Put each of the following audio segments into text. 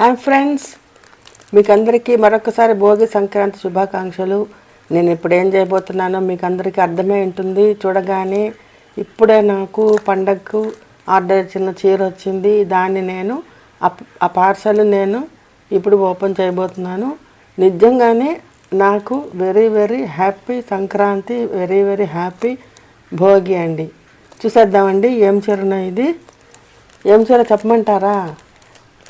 Hi friends మీకు అందరికీ మరొకసారి భోగి సంక్రాంతి శుభాకాంక్షలు. నేను ఇప్పుడు ఏం చేయబోతున్నానో మీకు అందరికీ అర్థమై ఉంటుంది. చూడగానే ఇప్పుడే నాకు పండగకు ఆర్డర్ ఇచ్చిన చీర వచ్చింది. దాన్ని నేను ఆ- పార్సల్ నేను ఇప్పుడు ఓపెన్ చేయబోతున్నాను. నిజంగానే నాకు very very happy Sankranti very very happy Bhogi అండి. చూసేద్దామండి ఏం చీరనో ఇది? ఏం చీర చెప్పమంటారా?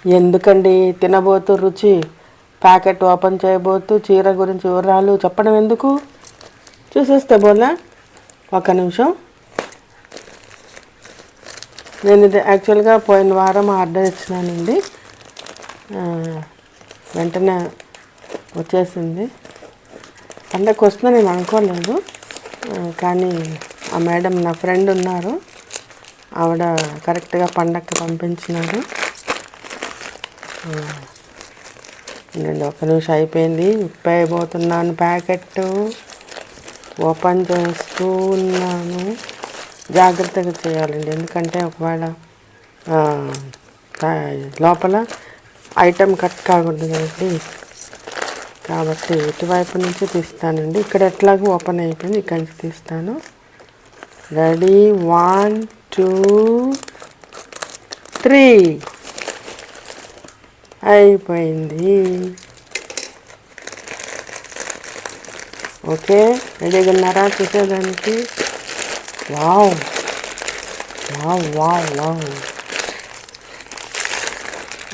ఎందుకండి తినబోతూ రుచి? ప్యాకెట్ ఓపెన్ చేయబోతు చీర గురించి వివరాలు చెప్పడం ఎందుకు? చూసేస్తే బోలా? ఒక నిమిషం. నేను ఇది యాక్చువల్గా పోయిన వారం ఆర్డర్ ఇచ్చినానండి. వెంటనే వచ్చేసింది. పండగకి వస్తుందని నేను అనుకోలేదు. కానీ ఆ మేడం నా ఫ్రెండ్ ఉన్నారు. ఆవిడ కరెక్ట్గా పండగకి పంపించినారు. నేను ఒక నిమిషం అయిపోయింది ఇప్పైపోతున్నాను ప్యాకెట్ ఓపెన్ చేస్తూ ఉన్నాను. జాగ్రత్తగా చేయాలండి ఎందుకంటే ఒకవేళ లోపల ఐటెం కట్ కాకూడదు కాబట్టి కాబట్టి ఇటువైపు నుంచి తీస్తానండి. ఇక్కడ ఎట్లాగో ఓపెన్ అయిపోయింది ఇక్కడి నుంచి తీస్తాను. రెడీ? One two three. అయిపోయింది. ఓకే రెడీగా ఉన్నారా చూసేదానికి? వావ్. Wow wow wow.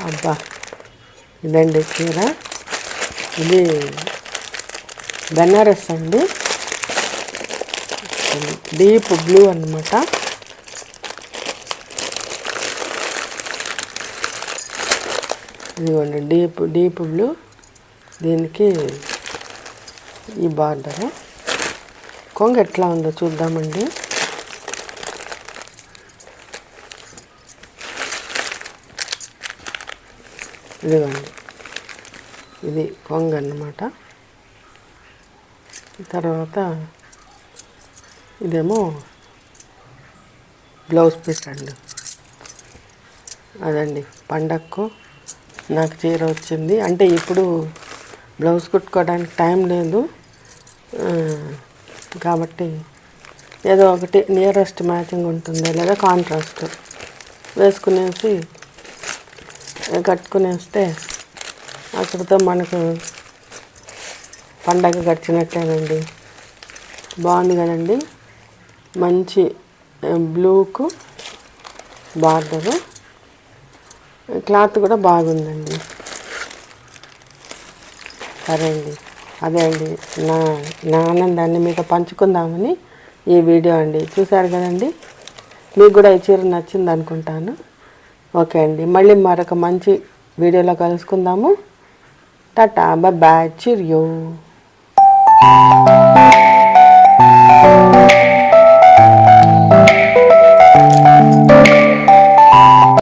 అబ్బా ఇదండి చీర. ఇది బెనారస్ అండి. డీప్ బ్లూ అన్నమాట. ఇదిగోండి డీప్ డీప్ బ్లూ. దీనికి ఈ బార్డర్. కొంగ ఎట్లా ఉందో చూద్దామండి. ఇదిగోండి ఇది కొంగ అన్నమాట. తర్వాత ఇదేమో బ్లౌజ్ పీస్ అండి. అదండి పండక్కు. నాకు చీర వచ్చింది. అంటే ఇప్పుడు బ్లౌజ్ కుట్టుకోవడానికి టైం లేదు. కాబట్టి ఏదో ఒకటి నియరెస్ట్ మ్యాచింగ్ ఉంటుంది లేదా కాంట్రాస్ట్ వేసుకునేసి కట్టుకునేస్తే అక్కడితో మనకు పండగ గడిచినట్లేనండి బాగుంది కదండి. మంచి బ్లూకు బార్డరు క్లాత్ కూడా బాగుందండి. సరే అండి. అదే అండి. నా నా ఆనందాన్ని మీతో పంచుకుందామని ఈ వీడియో అండి. చూశారు కదండి? మీకు కూడా ఈ చీర నచ్చింది అనుకుంటాను. ఓకే అండి. మళ్ళీ మరొక మంచి వీడియోలో కలుసుకుందాము. Ta ta bye చిరియో